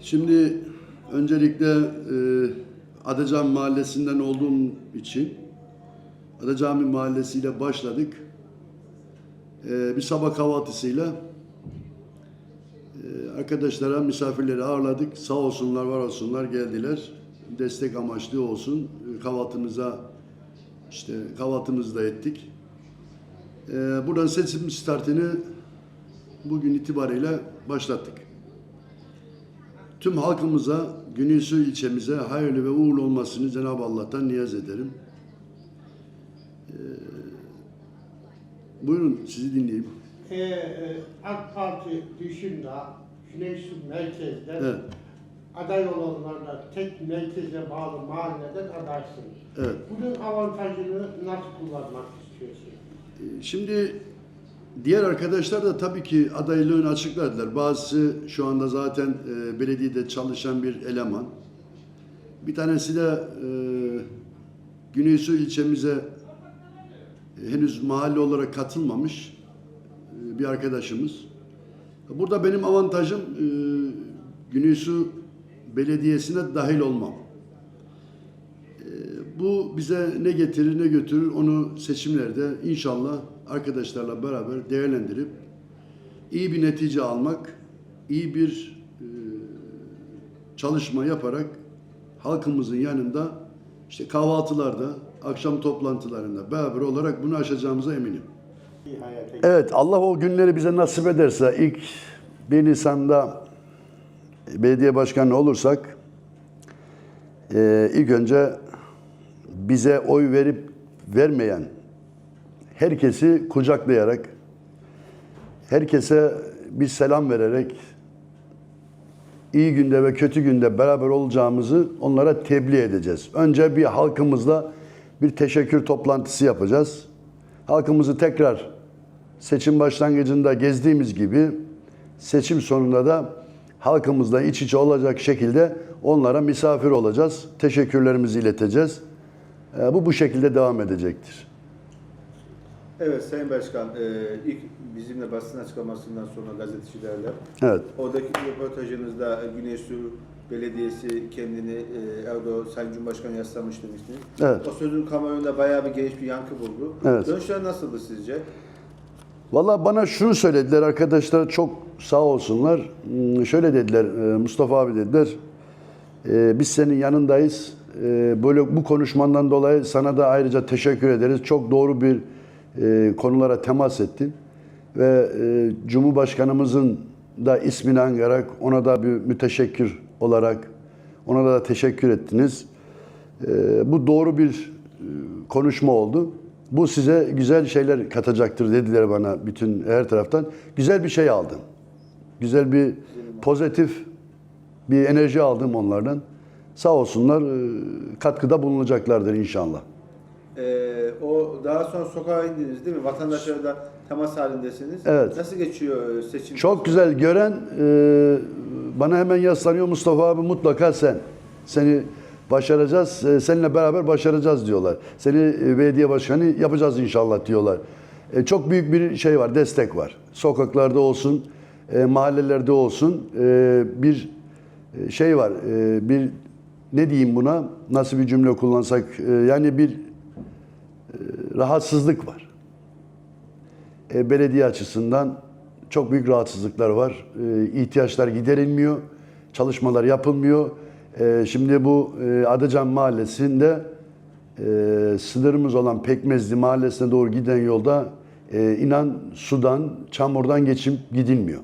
Şimdi öncelikle e, Adacan Mahallesi'nden olduğum için Adacami Mahallesi ile başladık. E, bir sabah kahvaltısıyla e, arkadaşlara, misafirleri ağırladık. Sağ olsunlar, var olsunlar geldiler. Destek amaçlı olsun. E, kahvaltımıza işte kahvaltımızı da ettik. E, buradan seçim startını bugün itibariyle başlattık. Tüm halkımıza, Güneysu ilçemize hayırlı ve uğurlu olmasını Cenab-ı Allah'tan niyaz ederim. Ee, buyurun sizi dinleyeyim. Ee, e, AK Parti dışında Güneysu merkezden Evet. aday olanlarla tek merkeze bağlı mahalleden adaysınız. Evet. Bunun avantajını nasıl kullanmak istiyorsunuz? Ee, Şimdi diğer arkadaşlar da tabii ki adaylığını açıkladılar. Bazısı şu anda zaten e, belediyede çalışan bir eleman. Bir tanesi de e, Güneysu ilçemize e, henüz mahalle olarak katılmamış e, bir arkadaşımız. Burada benim avantajım e, Güneysu Belediyesi'ne dahil olmam. E, Bu bize ne getirir ne götürür onu seçimlerde inşallah arkadaşlarla beraber değerlendirip iyi bir netice almak, iyi bir e, çalışma yaparak halkımızın yanında işte kahvaltılarda, akşam toplantılarında beraber olarak bunu aşacağımıza eminim. Evet Allah o günleri bize nasip ederse ilk 1 Nisan'da belediye başkanı olursak e, ilk önce bize oy verip vermeyen herkesi kucaklayarak herkese bir selam vererek iyi günde ve kötü günde beraber olacağımızı onlara tebliğ edeceğiz. Önce bir halkımızla bir teşekkür toplantısı yapacağız. Halkımızı tekrar seçim başlangıcında gezdiğimiz gibi seçim sonunda da halkımızla iç içe olacak şekilde onlara misafir olacağız. Teşekkürlerimizi ileteceğiz. Ee, Bu bu şekilde devam edecektir. Evet Sayın Başkan, e, ilk bizimle basın açıklamasından sonra gazetecilerle Evet. oradaki röportajınızda Güneysu Belediyesi kendini e, Erdoğan Sayın Cumhurbaşkanı yaslamış demiştiniz. Evet. O sözün kamuoyunda bayağı bir geniş bir yankı buldu. Evet. Dönüşler nasıldı sizce? Valla bana şunu söylediler arkadaşlar çok sağ olsunlar. Hmm, Şöyle dediler e, Mustafa abi dediler. e, Biz senin yanındayız. E, Böyle bu konuşmandan dolayı sana da ayrıca teşekkür ederiz. Çok doğru bir e, konulara temas ettin. Ve e, Cumhurbaşkanımızın da ismini anarak ona da bir müteşekkir olarak ona da teşekkür ettiniz. E, Bu doğru bir e, konuşma oldu. Bu size güzel şeyler katacaktır dediler bana bütün her taraftan. Güzel bir şey aldım. Güzel bir pozitif bir enerji aldım onlardan. Sağ olsunlar e, katkıda bulunacaklardır inşallah. E, o daha sonra sokağa indiniz değil mi? Vatandaşlarla temas halindesiniz. Evet. Nasıl geçiyor e, seçim? Çok güzel gören e, bana hemen yaslanıyor Mustafa abi mutlaka sen. Seni başaracağız, e, seninle beraber başaracağız diyorlar. Seni e, belediye başkanı yapacağız inşallah diyorlar. E, çok büyük bir şey var, destek var. Sokaklarda olsun, e, mahallelerde olsun e, bir e, şey var. E, bir ne diyeyim buna? Nasıl bir cümle kullansak? E, yani bir rahatsızlık var e, belediye açısından çok büyük rahatsızlıklar var. E, ihtiyaçlar giderilmiyor, çalışmalar yapılmıyor. E, şimdi bu e, Adacan Mahallesi'nde e, sınırımız olan Pekmezli Mahallesi'ne doğru giden yolda e, inan sudan, çamurdan geçip gidilmiyor.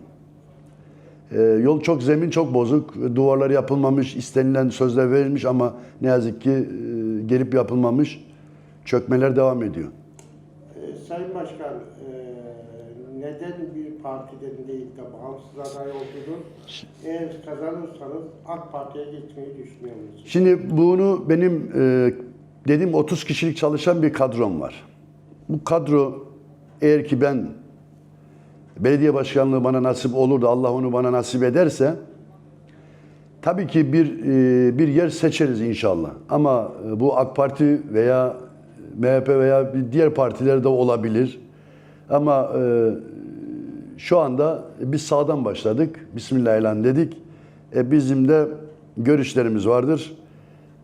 E, yol çok zemin çok bozuk, duvarlar yapılmamış, istenilen sözler verilmiş ama ne yazık ki e, gelip yapılmamış. Çökmeler devam ediyor. Ee, Sayın Başkan, e, neden bir partiden değil de bağımsız aday oldunuz? Eğer kazanırsanız AK Parti'ye gitmeyi düşünüyor musunuz? Şimdi bunu benim e, dediğim 30 kişilik çalışan bir kadrom var. Bu kadro eğer ki ben belediye başkanlığı bana nasip olur da Allah onu bana nasip ederse tabii ki bir e, bir yer seçeriz inşallah. Ama bu AK Parti veya MHP veya diğer partiler de olabilir. Ama e, şu anda biz sağdan başladık. Bismillahirrahmanirrahim dedik. E, bizim de görüşlerimiz vardır.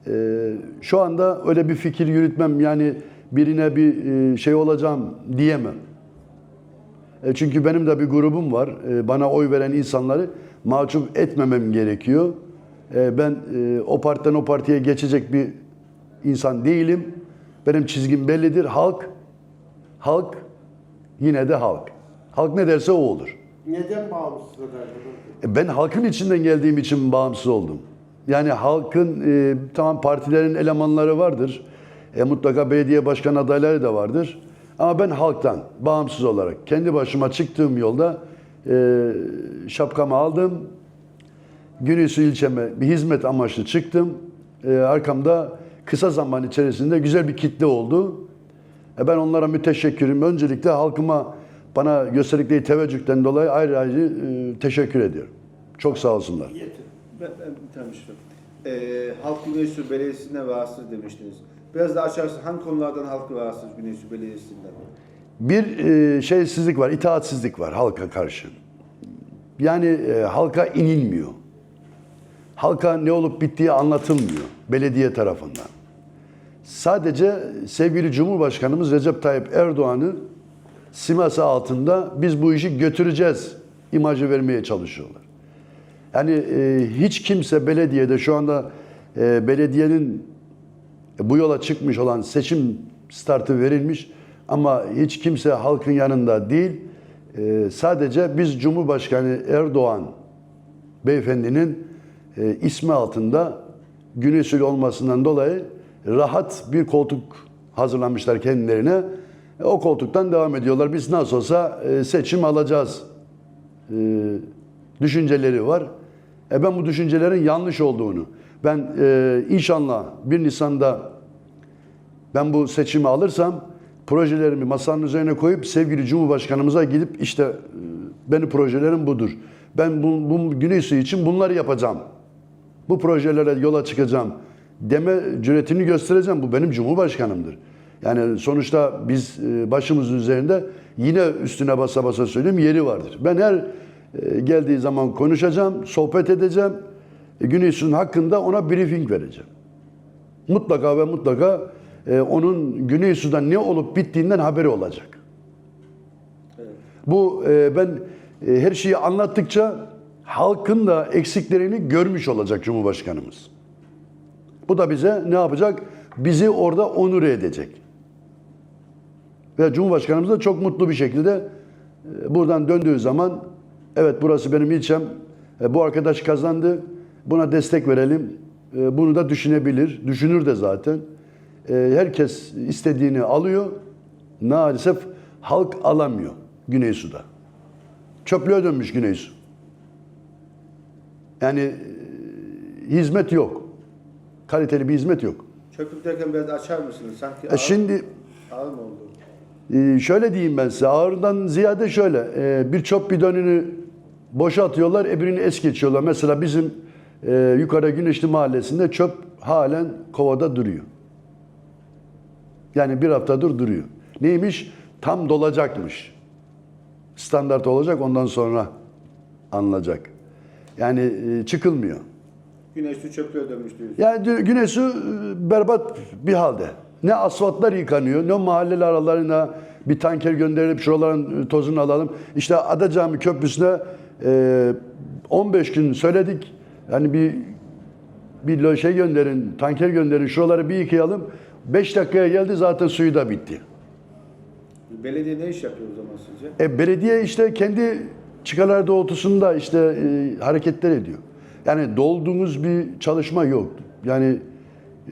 E, şu anda öyle bir fikir yürütmem yani birine bir e, şey olacağım diyemem. E, çünkü benim de bir grubum var. E, bana oy veren insanları mahcup etmemem gerekiyor. E, ben e, o partiden o partiye geçecek bir insan değilim. Benim çizgim bellidir. Halk, halk yine de halk. Halk ne derse o olur. Neden bağımsız adaydınız? E, Ben halkın içinden geldiğim için bağımsız oldum. Yani halkın e, tamam partilerin elemanları vardır. E, mutlaka belediye başkan adayları da vardır. Ama ben halktan bağımsız olarak kendi başıma çıktığım yolda e, şapkamı aldım. Güneysu ilçeme bir hizmet amaçlı çıktım. E, arkamda kısa zaman içerisinde güzel bir kitle oldu. E, ben onlara müteşekkirim. Öncelikle halkıma bana gösterdikleri teveccühten dolayı ayrı ayrı e, teşekkür ediyorum. Çok sağ olsunlar. Yeter. Ben, ben tane şey ee, Halk Güneysu Belediyesi'ne rahatsız demiştiniz. Biraz daha açarsın hangi konulardan halkı rahatsız Güneysu Belediyesi'nden? Bir e, şeysizlik var, itaatsizlik var halka karşı. Yani e, halka inilmiyor. Halka ne olup bittiği anlatılmıyor belediye tarafından. Sadece sevgili Cumhurbaşkanımız Recep Tayyip Erdoğan'ı siması altında biz bu işi götüreceğiz imajı vermeye çalışıyorlar. Yani e, hiç kimse belediyede şu anda e, belediyenin bu yola çıkmış olan seçim startı verilmiş ama hiç kimse halkın yanında değil. E, sadece biz Cumhurbaşkanı Erdoğan beyefendinin e, ismi altında gün usulü olmasından dolayı rahat bir koltuk hazırlamışlar kendilerine. E, o koltuktan devam ediyorlar. Biz nasıl olsa e, seçim alacağız e, düşünceleri var. E ben bu düşüncelerin yanlış olduğunu, ben e, inşallah 1 Nisan'da ben bu seçimi alırsam projelerimi masanın üzerine koyup sevgili Cumhurbaşkanımıza gidip işte e, benim projelerim budur. Ben bu, bu Güneysu için bunları yapacağım. Bu projelere yola çıkacağım deme cüretini göstereceğim. Bu benim Cumhurbaşkanımdır. Yani sonuçta biz e, başımızın üzerinde yine üstüne basa basa söyleyeyim yeri vardır. Ben her e, geldiği zaman konuşacağım, sohbet edeceğim. E, Güneysu'nun hakkında ona briefing vereceğim. Mutlaka ve mutlaka onun Güneysu'da ne olup bittiğinden haberi olacak. Bu e, ben her şeyi anlattıkça halkın da eksiklerini görmüş olacak Cumhurbaşkanımız. Bu da bize ne yapacak? Bizi orada onur edecek. Ve Cumhurbaşkanımız da çok mutlu bir şekilde e, buradan döndüğü zaman evet burası benim ilçem, e, bu arkadaş kazandı, buna destek verelim, e, bunu da düşünebilir, düşünür de zaten. Herkes istediğini alıyor, maalesef halk alamıyor Güneysu'da. Çöplüğe dönmüş Güneysu. Yani e, hizmet yok. Kaliteli bir hizmet yok. Çöplük derken biraz açar mısınız? Sanki E ağır, şimdi ağır mı oldu? Ee, şöyle diyeyim ben size, ağırdan ziyade şöyle, e, bir çöp bidonunu boşaltıyorlar, öbürünü es geçiyorlar. Mesela bizim e, yukarı Güneşli Mahallesi'nde çöp halen kovada duruyor. Yani bir haftadır duruyor. Neymiş? Tam dolacakmış. Standart olacak, ondan sonra anılacak. Yani e, çıkılmıyor. Güneysu çöplüğe dönmüş diyorsunuz. Yani dü- Güneysu e, berbat bir halde. Ne asfaltlar yıkanıyor, ne mahalle aralarına bir tanker gönderilip şuraların e, tozunu alalım. İşte Adacami Köprüsü'ne e, 15 gün söyledik. Yani bir bir lo- şey gönderin, tanker gönderin, şuraları bir yıkayalım. 5 dakikaya geldi zaten suyu da bitti. Belediye ne iş yapıyor o zaman sizce? E, belediye işte kendi çıkarlar doğrultusunda işte e, hareketler ediyor. Yani dolduğumuz bir çalışma yok. Yani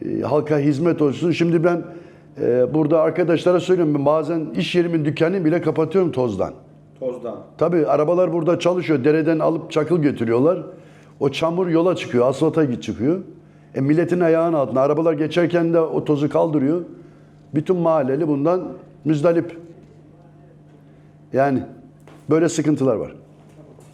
e, halka hizmet olsun. Şimdi ben e, burada arkadaşlara söylüyorum. Bazen iş yerimin dükkanını bile kapatıyorum tozdan. Tozdan. Tabii arabalar burada çalışıyor. Dereden alıp çakıl götürüyorlar. O çamur yola çıkıyor, asfalta git çıkıyor. E milletin ayağının altına. Arabalar geçerken de o tozu kaldırıyor. Bütün mahalleli bundan müzdarip. Yani böyle sıkıntılar var.